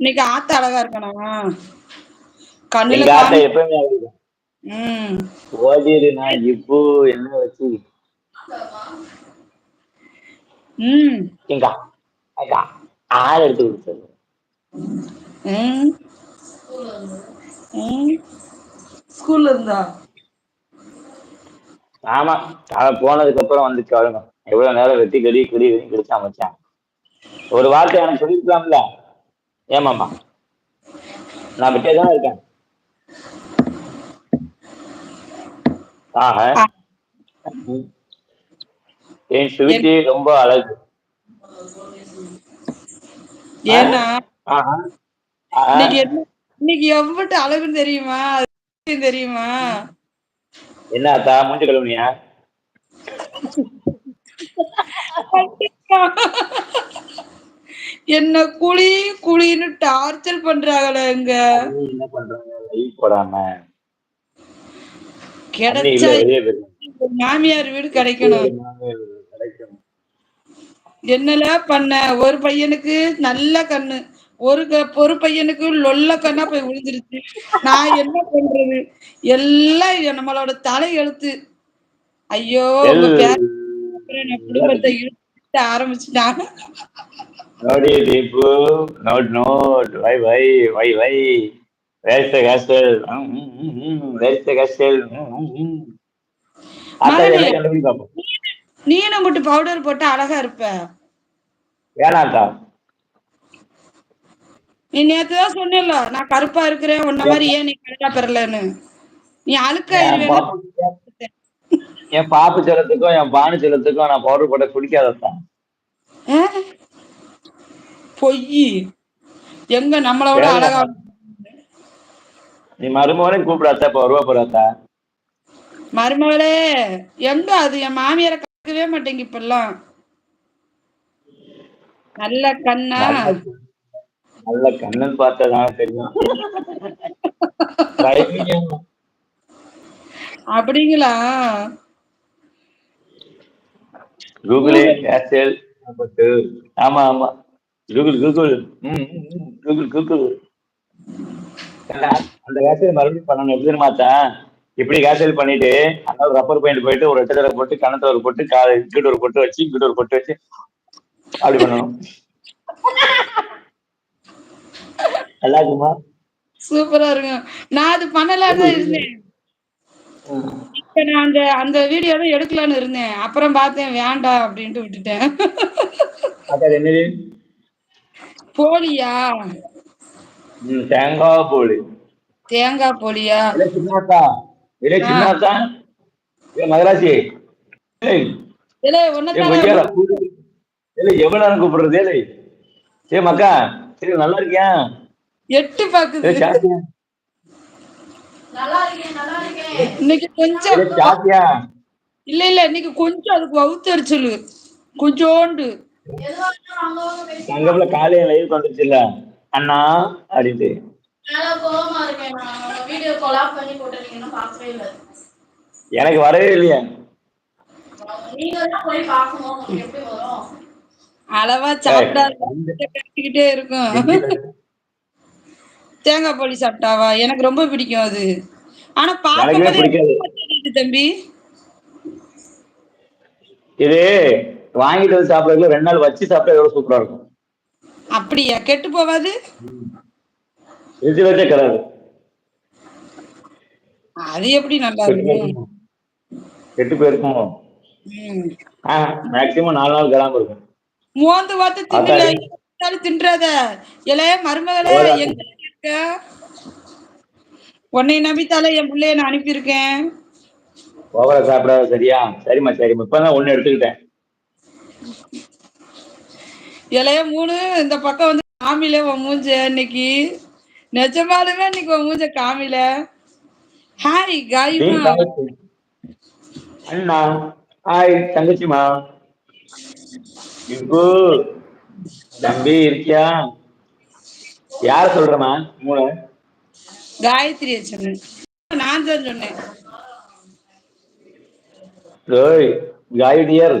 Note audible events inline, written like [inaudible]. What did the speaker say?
இன்னைக்கு ஆத்த அழகா இருக்கானா கண்ணுல காமி எப்பவுமே. ம். ஓடிடு நான் இப்போ என்ன வச்சு ம். எங்க அக்கா ஆள் எடுத்து கொடுத்தது ம். ம். ஸ்கூல்ல இருந்தா? ஆமா அவன் போனதுக்கு அப்புறம் வந்துச்சு அவளுங்க எவ்வளவு நேரம் வெட்டி கடி கடி கடி கடிச்சா மச்சான். ஒரு வார்த்தை எனக்கு சொல்லிருக்கலாம்ல? ஏமாமா நான் விட்டே தான் இருக்கேன். ஆக என் சுவிட்டி ரொம்ப அழகு. ஏன்னா ஆஹா. ஆஹா. இன்னைக்கு எவ்வளவு அழகுன்னு தெரியுமா? தெரியுமா? என்ன அத்தா மூஞ்சி கழுவுனியா? என்ன குழி குழின்னு டார்ச்சர் பண்றாங்களே என்ன பண்றாங்க? வெயில் போடாம. கிடைச்சா. மாமியார் வீடு கிடைக்கணும். என்னல பண்ண? ஒரு பையனுக்கு நல்ல கண்ணு. ஒரு க- ஒரு பையனுக்கு லொல்ல கண்ணா போய் விழுந்துருச்சு. நான் என்ன பண்றது? எல்லாம் நம்மளோட தலை எழுத்து. ஐயோ குடும்பத்தை இழுத்து ஆரம்பிச்சுட்டாங்க. நோடி தீபு நோட் note why why why why. Where's the castle where's the castle அத்தா மாமி. என்ன கண்டுபிடி பாப்போம் நீனும் போட்டு பவுடர் போட்டு அழகா இருப்ப. வேணாத்தா நீ நேத்து தான் நான் கருப்பா இருக்கிறேன் உன்ன மாதிரி ஏன் நீ கருப்பா பெறலன்னு. நீ பாப்பு என் பாப்பு செல்லத்துக்கும் என் பானு செல்லத்துக்கும் நான் பவுடர் போட்ட குடிக்காதத்தான் பொய். எங்க நம்மளை விட அழகா நீ மருமகனையும் கூப்பிடாத்தா இப்ப வருவா போறாத்தா மருமகளே எங்க அது? என் மாமியாரை கக்கவே மாட்டேங்க இப்பெல்லாம். நல்ல கண்ணா. நல்ல கண்ணன் பார்த்ததான் தெரியும். அப்படிங்களா? கூகுளே பட்டு ஆமா ஆமா. கூகுள் கூகுள் ம், ம், ம், கூகுள் கூகுள் ஏண்டா, அந்த கேசல் மறுபடியும் பண்ணணும் எப்படி தெரியுமாத்தா இப்படி கேசல் பண்ணிட்டு அந்த ரப்பர் பெயிண்ட் போயிட்டு ஒரு எட்டு தடவை போட்டு கணத்துல ஒரு போட்டு கா இங்கிட்டு ஒரு பொட்டு வச்சு இங்கிட்டு ஒரு பொட்டு வச்சு அப்படி பண்ணணும். நல்லா இருக்குமா? சூப்பரா இருக்கும் நான் அது பண்ணலான்னு தான் இருந்தேன். இப்ப நான் அந்த அந்த வீடியோவை எடுக்கலான்னு இருந்தேன். அப்புறம் பார்த்தேன் வேண்டாம் அப்படின்ட்டு விட்டுட்டேன். போலியா? தேங்காய் போலி. தேங்காய் போலியா? இல்ல சின்னாத்தா இல்ல இல்ல மகராசி இல்ல இல்ல எவ்வளவு நேரம் கூப்பிடுறது மக்கா. சரி நல்லா இருக்கியா? எட்டு பாக்குது இன்னைக்கு கொஞ்சம் இல்ல இல்ல இன்னைக்கு கொஞ்சம் அதுக்கு வவுத்தரிச்சலு கொஞ்சோண்டு. தங்கப்புல காலையில லைவ் வந்துருச்சு இல்ல அண்ணா. அப்படின்ட்டு எனக்கு வரவே இல்லையா. நீங்க தான் போய் பார்க்கணும். உங்களுக்கு எப்படி வரும்? அளவா கட்டிக்கிட்டே இருக்கும். [laughs] தேங்காய் போலி சாப்பிட்டாவா? எனக்கு ரொம்ப பிடிக்கும் அது. ஆனா பார்க்கும்போது தம்பி. இது வாங்கிட்டு வந்து சாப்பிடறதுல ரெண்டு நாள் வச்சு சாப்பிட்டா எவ்வளவு சூப்பரா இருக்கும்? அப்படியா? கெட்டு போவாது இது வச்சே கிடையாது அது எப்படி நல்லா இருக்கும்? கெட்டு போயிருக்குமோ. மேக்சிமம் நாலு நாள் கிராம இருக்கும். மோந்து பார்த்து தின்னல அதான். எங்கேயாவது தின்றாத. இளைய மருமகளே. எங்க இருக்க? உன்னை நம்பித்தால என் பிள்ளைய நான் அனுப்பியிருக்கேன். ஓவரா சாப்பிடாத சரியா? சரிம்மா சரிம்மா. இப்பதான் ஒண்ணு எடுத்துக்கிட்டேன். இளைய மூணு இந்த பக்கம் வந்து காமில உன் மூஞ்ச இன்னைக்கு. நிஜமாலுமே இன்னைக்கு உன் மூஞ்ச காமில. ஹாய் காயுமா. அண்ணா ஹாய் தங்கச்சிமா. இப்போ தம்பி இருக்கியா? யார சொல்றமா மூணு காயத்ரி சொன்னேன் நான் சொன்னேன். ஓய் காய் டியர்